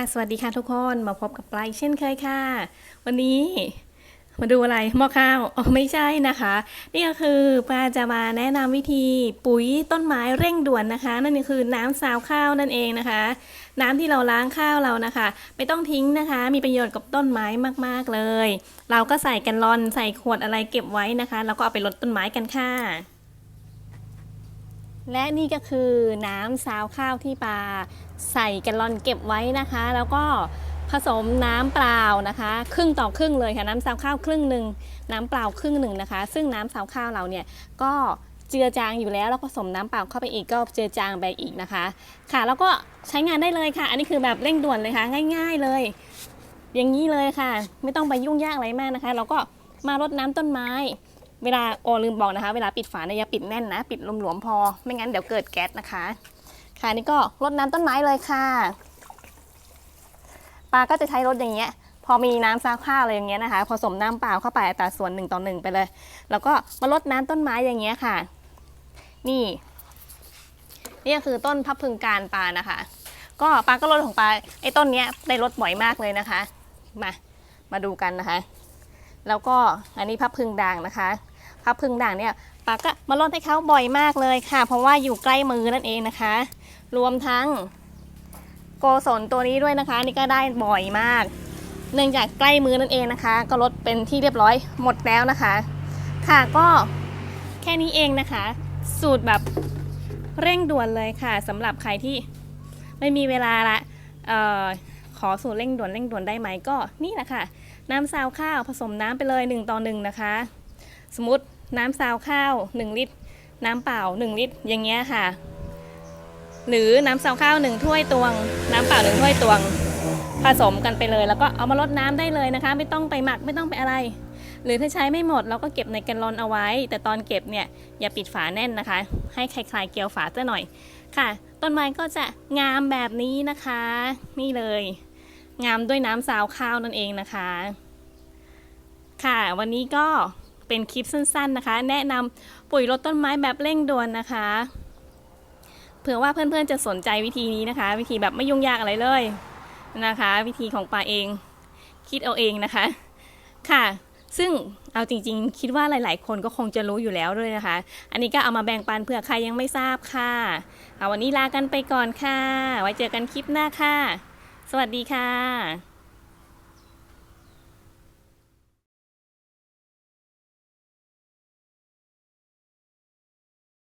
ค่ะ สวัสดีค่ะทุกคนมาพบกับปลายเช่นเคยค่ะ วันนี้มาดูอะไรหม้อข้าวอ๋อไม่ใช่นะคะ นี่ก็คือปลาจะมาแนะนำวิธีปุ๋ยต้นไม้เร่งด่วนนะคะ นั่นก็คือน้ำซาวข้าวนั่นเองนะคะ น้ำที่เราล้างข้าวเรานะคะ ไม่ต้องทิ้งนะคะ มีประโยชน์กับต้นไม้มากๆเลย เราก็ใส่กันลอนใส่ขวดอะไรเก็บไว้นะคะ แล้วก็เอาไปลดต้นไม้กันค่ะ และนี่ก็คือน้ำซาวข้าวที่ปลาใส่แกลลอนเก็บไว้นะคะ แล้วก็ผสมน้ำเปล่านะคะ ครึ่งต่อครึ่งเลยค่ะน้ำซาวข้าวครึ่งหนึ่งน้ำเปล่าครึ่งหนึ่งนะคะ ซึ่งน้ำซาวข้าวเราเนี่ยก็เจือจางอยู่แล้วแล้วผสมน้ำเปล่าเข้าไปอีกก็เจือจางไปอีกนะคะ ค่ะ แล้วก็ใช้งานได้เลยค่ะ อันนี้คือแบบเร่งด่วนเลยค่ะ ง่าย ๆเลย อย่างนี้เลยค่ะ ไม่ต้องไปยุ่งยากอะไรมากนะคะ เราก็มารดน้ำต้นไม้ เวลาโอลืมบอกนะคะ เวลาปิดฝาเนี่ยอย่าปิดแน่นนะ ปิดหลวมๆพอ ไม่งั้นเดี๋ยวเกิดแก๊สนะคะ ค่ะนี่ก็รดน้ำต้นไม้เลยค่ะ ปลาก็จะใช้รถอย่างเงี้ย พอมีน้ำซาวข้าอะไรอย่างเงี้ยนะคะ ผสมน้ำเปล่าเข้าไปอัตราส่วนหนึ่งต่อหนึ่งไปเลย แล้วก็มารดน้ำต้นไม้อย่างเงี้ยค่ะ นี่ นี่ก็คือต้นพับพึงการปลานะคะ ก็ปลาก็รดของปลาไอ้ต้นเนี้ยได้รดบ่อยมากเลยนะคะ มา มาดูกันนะคะ แล้วก็อันนี้พับพึงด่างนะคะ พับพึงด่างเนี่ยปาก็มาลดให้เขาบ่อยมากเลยค่ะ เพราะว่าอยู่ใกล้มือนั่นเองนะคะ รวมทั้งโกศลตัวนี้ด้วยนะคะ นี่ก็ได้บ่อยมาก เนื่องจากใกล้มือนั่นเองนะคะ ก็ลดเป็นที่เรียบร้อยหมดแล้วนะคะ ค่ะก็แค่นี้เองนะคะ สูตรแบบเร่งด่วนเลยค่ะสำหรับใครที่ไม่มีเวลาละออขอสูตรเร่งด่วนเร่งด่วนได้ไหมก็นี่แหละค่ะ น้ำซาวข้าวผสมน้ำไปเลย1ต่อ1นะคะ สมมติ น้ำซาวข้าว 1 ลิตร น้ำเปล่า 1 ลิตร อย่างเงี้ยค่ะ หรือน้ำซาวข้าว 1 ถ้วยตวง น้ำเปล่า 1 ถ้วยตวง ผสมกันไปเลย แล้วก็เอามาลดน้ำได้เลยนะคะ ไม่ต้องไปหมักไม่ต้องไปอะไร หรือถ้าใช้ไม่หมดเราก็เก็บในแกลลอนเอาไว้ แต่ตอนเก็บเนี่ยอย่าปิดฝาแน่นนะคะ ให้คลายๆเกลียวฝาซะหน่อยค่ะ ต้นไม้ก็จะงามแบบนี้นะคะ นี่เลย งามด้วยน้ำซาวข้าวนั่นเองนะคะ ค่ะ วันนี้ก็ เป็นคลิปสั้นๆนะคะ แนะนำปุ๋ยรดต้นไม้แบบเร่งด่วนนะคะ เผื่อว่าเพื่อนๆจะสนใจวิธีนี้นะคะ วิธีแบบไม่ยุ่งยากอะไรเลยนะคะ วิธีของปาเอง คิดเอาเองนะคะค่ะ ซึ่งเอาจริงๆ คิดว่าหลาย ๆ คนก็คงจะรู้อยู่แล้วด้วยนะคะ อันนี้ก็เอามาแบ่งปันเผื่อใครยังไม่ทราบค่ะเอาวันนี้ลากันไปก่อนค่ะ ไว้เจอกันคลิปหน้าค่ะ สวัสดีค่ะ